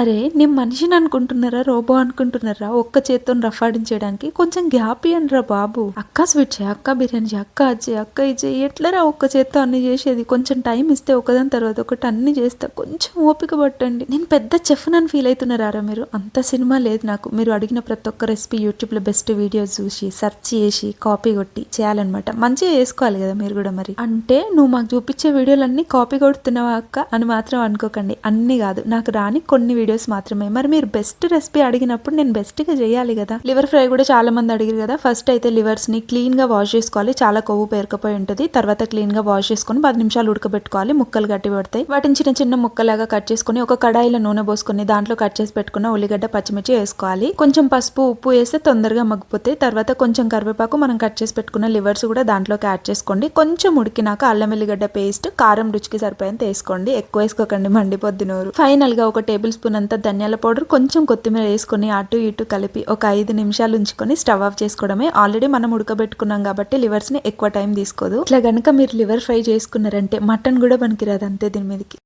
అరే నేను మనిషిని అనుకుంటున్నారా రోబో అనుకుంటున్నారా? ఒక్క చేత్తో రఫాడించడానికి కొంచెం గ్యాప్ ఇవ్వండి రా బాబు. అక్క స్వీట్ చేయి అక్క బిర్యానీ చేయి అక్క అది చేయి అక్క ఇది చేయి. ఎట్లరా ఒక్క చేత్తో అన్ని చేసేది? కొంచెం టైం ఇస్తే ఒకదాని తర్వాత ఒకటి అన్ని చేస్తా. కొంచెం ఓపిక పట్టండి. నేను పెద్ద చెఫ్ అని ఫీల్ అవుతున్నారా మీరు? అంత సినిమా లేదు నాకు. మీరు అడిగిన ప్రతి ఒక్క రెసిపీ యూట్యూబ్లో బెస్ట్ వీడియోస్ చూసి సెర్చ్ చేసి కాపీ కొట్టి చేయాలన్నమాట. మంచిగా చేసుకోవాలి కదా మీరు కూడా మరి. అంటే నువ్వు మాకు చూపించే వీడియోలన్నీ కాపీ కొడుతున్నావా అక్క? అని మాత్రం అనుకోకండి. అన్ని కాదు. నాకు రాని కొన్ని వీడియో వీడియోస్ మాత్రమే. మరి మీరు బెస్ట్ రెసిపీ అడిగినప్పుడు నేను బెస్ట్గా చేయాలి కదా? లివర్ ఫ్రై కూడా చాలా మంది అడిగారు కదా. ఫస్ట్ అయితే లివర్స్ని క్లీన్గా వాష్ చేసుకోవాలి. చాలా కొవ్వు పేరుకపోయి ఉంటుంది. తర్వాత క్లీన్గా వాష్ చేసుకొని పది నిమిషాలు ఉడకబెట్టుకోవాలి. ముక్కలు గట్టి పడతాయి. వాటిని చిన్న చిన్న ముక్కలాగా కట్ చేసుకొని ఒక కడాయిలో నూనె పోసుకొని దాంట్లో కట్ చేసి పెట్టుకున్న ఉల్లిగడ్డ పచ్చిమిర్చి వేసుకోవాలి. కొంచెం పసుపు ఉప్పు వేస్తే తొందరగా మగ్గిపోతాయి. తర్వాత కొంచెం కరివేపాకు మనం కట్ చేసి పెట్టుకున్న లివర్స్ కూడా దాంట్లోకి యాడ్ చేసుకోండి. కొంచెం ఉడికినాక అల్లం వెల్లిగడ్డ పేస్ట్ కారం రుచికి సరిపోయేంత వేసుకోండి. ఎక్కువ వేసుకోకండి మండిపోద్ది నోరు. ఫైనల్గా ఒక టేబుల్ స్పూన్ అంత ధనియాల పౌడర్ కొంచెం కొత్తిమీర వేసుకొని అటు ఇటు కలిపి ఒక ఐదు నిమిషాలు ఉంచుకొని స్టవ్ ఆఫ్ చేసుకోవడమే. ఆల్రెడీ మనం ఉడకబెట్టుకున్నాం కాబట్టి లివర్స్ని ఎక్కువ టైం తీసుకోదు. ఇట్లా గనక మీరు లివర్ ఫ్రై చేసుకున్నారంటే మటన్ కూడా పనికిరాదు అంతే దీని మీదకి.